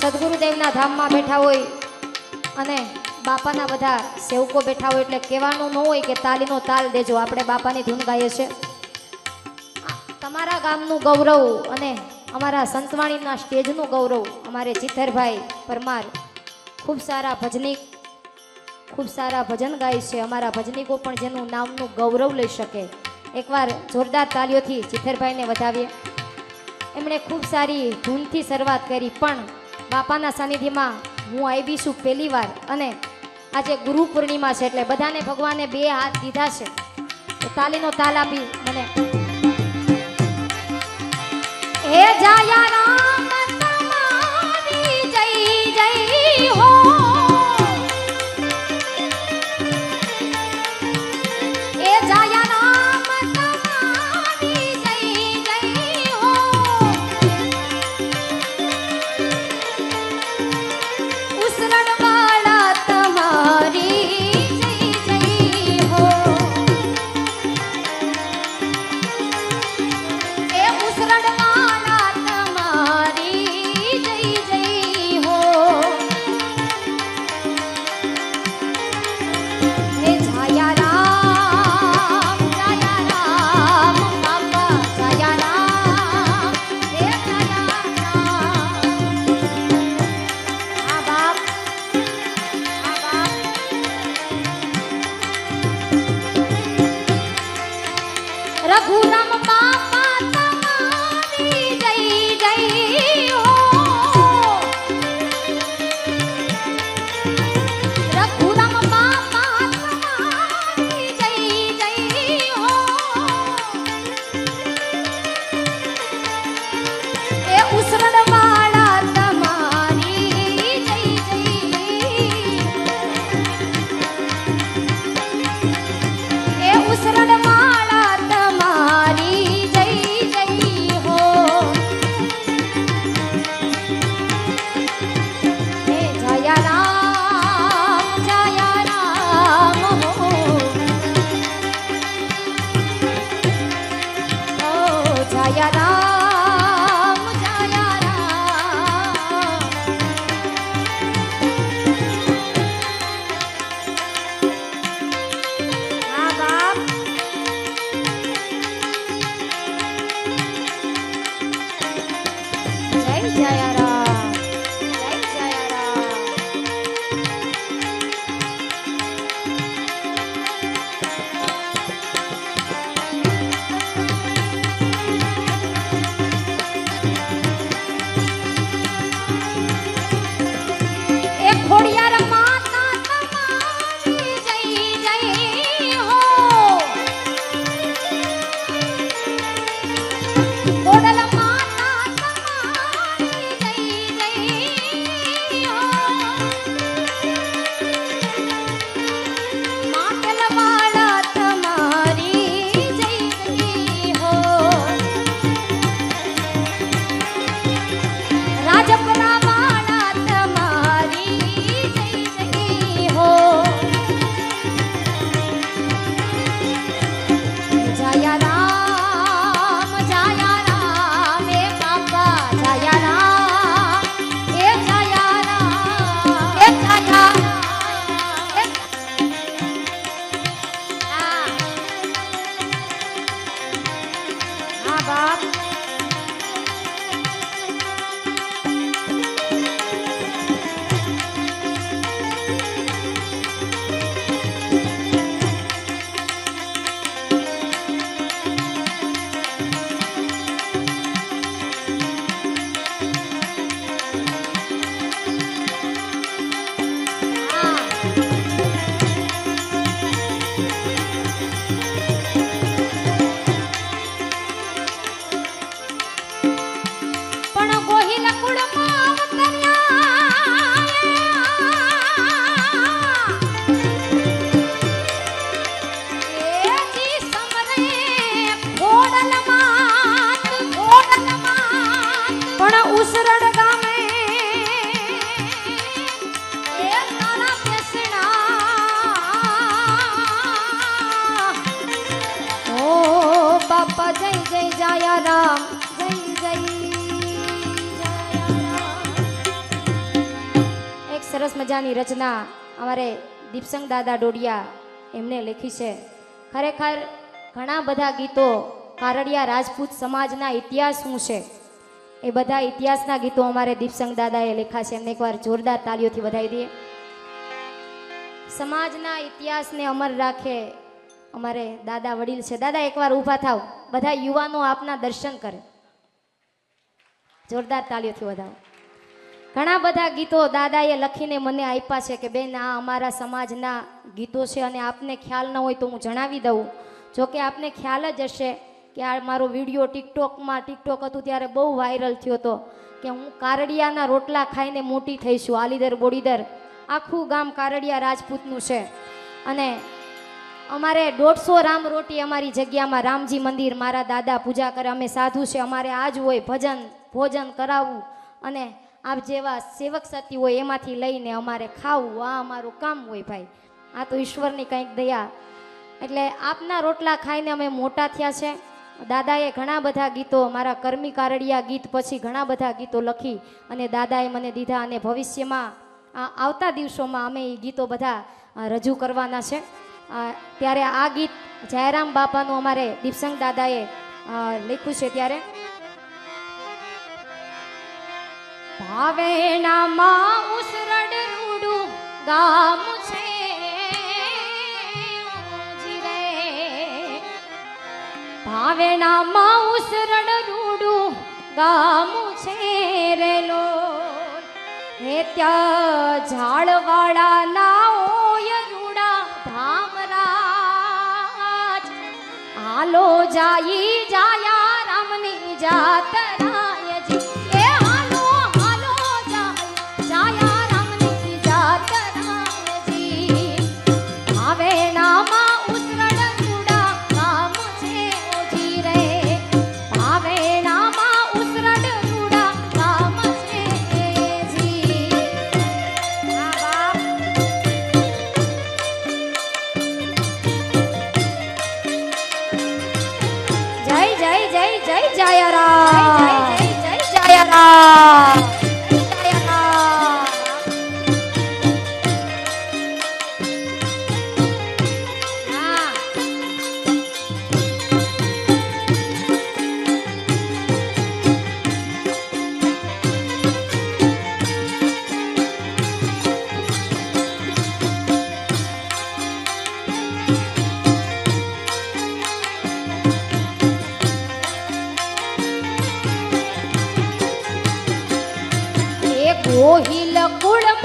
સદગુરુદેવના ધામમાં બેઠા હોય અને બાપાના બધા સેવકો બેઠા હોય એટલે કહેવાનું ન હોય કે તાલીનો તાલ દેજો. આપણે બાપાની ધૂન ગાઈએ છે તમારા ગામનું ગૌરવ અને અમારા સંતવાણીના સ્ટેજનું ગૌરવ અમારે જીતરભાઈ પરમાર ખૂબ સારા ભજનિક ખૂબ સારા ભજન ગાય છે. અમારા ભજનિકો પણ જેનું નામનું ગૌરવ લઈ શકે. એકવાર જોરદાર તાલીઓથી ચિત્તરભાઈને વધાવીએ. એમણે ખૂબ સારી ધૂનથી શરૂઆત કરી, પણ બાપાના સાનિધ્યમાં હું આવી છું પહેલી અને આજે ગુરુ પૂર્ણિમા છે એટલે બધાને ભગવાને બે હાથ દીધા છે. તાલીનો તાલ આપી મને. હે જાયા સરસ મજાની રચના અમારે દીપસંગ દાદા ડોડિયા એમને લખી છે. ખરેખર ઘણા બધા ગીતો કારડિયા રાજપૂત સમાજના ઇતિહાસ શું છે? એ બધા ઇતિહાસના ગીતો અમારે દીપસંગ દાદાએ લખ્યા છે. એમને એકવાર જોરદાર તાલીઓથી વધાવી દઈએ. સમાજના ઇતિહાસને અમર રાખે અમારે દાદા વડીલ છે. દાદા, એકવાર ઊભા થાવ. બધા યુવાનો આપના દર્શન કરે. જોરદાર તાલીઓથી વધાવો. ઘણા બધા ગીતો દાદાએ લખીને મને આપ્યા છે કે, બેન, આ અમારા સમાજના ગીતો છે અને આપને ખ્યાલ ન હોય તો હું જણાવી દઉં. જો કે આપને ખ્યાલ જ હશે કે આ મારો વીડિયો ટિકટોકમાં, ટિકટોક હતું ત્યારે બહુ વાયરલ થયો હતો કે હું કારડિયાના રોટલા ખાઈને મોટી થઈશું આલીદર બોડીદર આખું ગામ કારડિયા રાજપૂતનું છે. અને અમારે દોઢસો રામ રોટી અમારી જગ્યામાં રામજી મંદિર, મારા દાદા પૂજા કરે. અમે સાધુ છે, અમારે આ જ હોય ભજન, ભોજન કરાવવું. અને આપ જેવા સેવક સતી હોય એમાંથી લઈને અમારે ખાવું, આ અમારું કામ હોય ભાઈ. આ તો ઈશ્વરની કંઈક દયા. એટલે આપના રોટલા ખાઈને અમે મોટા થયા છે. દાદાએ ઘણા બધા ગીતો, મારા કર્મી કારડિયા ગીત પછી ઘણા બધા ગીતો લખી અને દાદાએ મને દીધા અને ભવિષ્યમાં આ આવતા દિવસોમાં અમે એ ગીતો બધા રજૂ કરવાના છે. ત્યારે આ ગીત જયરામ બાપાનું અમારે દીપસંગ દાદાએ લખ્યું છે ત્યારે. ભાવેણામાં ઉસરડ રૂડું ગામ છે રે. ભાવેણામાં ઉસરડ રૂડું ગામ છે રેલો હે ત્યાં ઝાડવાળા ના ઓય રૂડા ધામરાજ હાલો જાઈ જાયા રામની જાતરાયજી એ ગોહિલ